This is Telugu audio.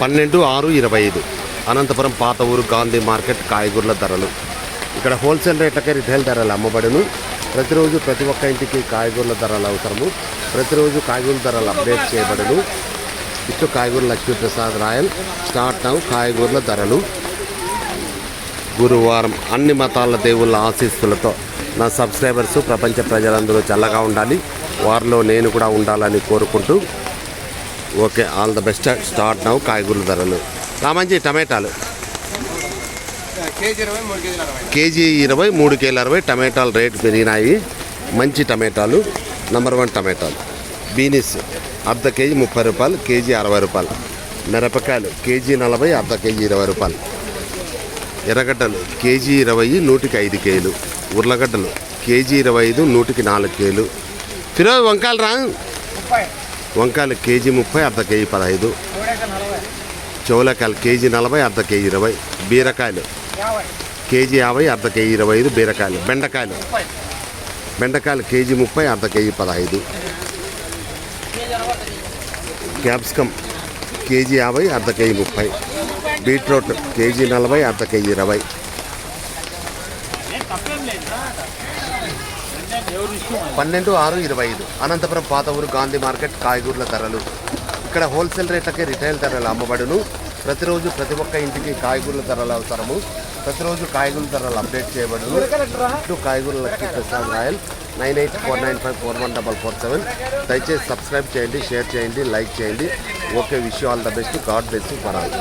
పన్నెండు ఆరు ఇరవై ఐదు. అనంతపురం పాత ఊరు గాంధీ మార్కెట్ కాయగూరల ధరలు. ఇక్కడ హోల్సేల్ రేట్లకే రిటైల్ ధరలు అమ్మబడును. ప్రతిరోజు ప్రతి ఒక్క ఇంటికి కాయగూరల ధరలు అవసరము. ప్రతిరోజు కాయగూరల ధరలు అప్డేట్ చేయబడును. ఇటు కాయగూర లక్ష్మీప్రసాద్ రాయల్. స్టార్ట్ నౌ కాయగూరల ధరలు. గురువారం అన్ని మతాల దేవుళ్ళ ఆశీస్సులతో నా సబ్స్క్రైబర్స్ ప్రపంచ ప్రజలందరూ చల్లగా ఉండాలి. వారిలో నేను కూడా ఉండాలని కోరుకుంటూ okay all the best start now కాయగూరల ధరలు. రామంజీ టమాటాలు. కేజీ ఇరవై మూడు కేజీలు అరవై. టమాటాలు రేటు పెరిగినాయి. మంచి టమాటాలు. నంబర్ వన్ టమాటాలు. బీనిస్ అర్ధ కేజీ ముప్పై రూపాయలు కేజీ అరవై రూపాయలు. మిరపకాయలు కేజీ నలభై అర్ధ కేజీ ఇరవై రూపాయలు. ఎర్రగడ్డలు కేజీ ఇరవై నూటికి ఐదు కేలు. ఉర్లగడ్డలు కేజీ ఇరవై ఐదు నూటికి నాలుగు కేలు. ఫిరోజ్ వంకాయలు రా. వంకాయలు కేజీ ముప్పై అర్ధ కేజీ పదహైదు. మూడైతే చౌలకాయలు కేజీ నలభై అర్ధ కేజీ ఇరవై. బీరకాయలు కేజీ యాభై అర్ధ కేజీ ఇరవై ఐదు. బీరకాయలు బెండకాయలు. బెండకాయలు కేజీ ముప్పై అర్ధ కేజీ పదహైదు. క్యాప్సికమ్ కేజీ యాభై అర్ధ కేజీ ముప్పై. బీట్రూట్ కేజీ నలభై అర్ధ కేజీ ఇరవై. పన్నెండు ఆరు ఇరవై ఐదు. అనంతపురం పాత ఊరు గాంధీ మార్కెట్ కాయగూరల ధరలు. ఇక్కడ హోల్సేల్ రేట్లకే రిటైల్ ధరలు అమ్మబడును. ప్రతిరోజు ప్రతి ఒక్క ఇంటికి కాయగూరల ధరలు అవసరము. ప్రతిరోజు కాయగూరల ధరలు అప్డేట్ చేయబడును. ఇటు కాయగూరల Lakshmi Prasad royal nine eight four nine five four one double four seven. దయచేసి సబ్స్క్రైబ్ చేయండి షేర్ చేయండి లైక్ చేయండి. Okay wish all the best. God best for all.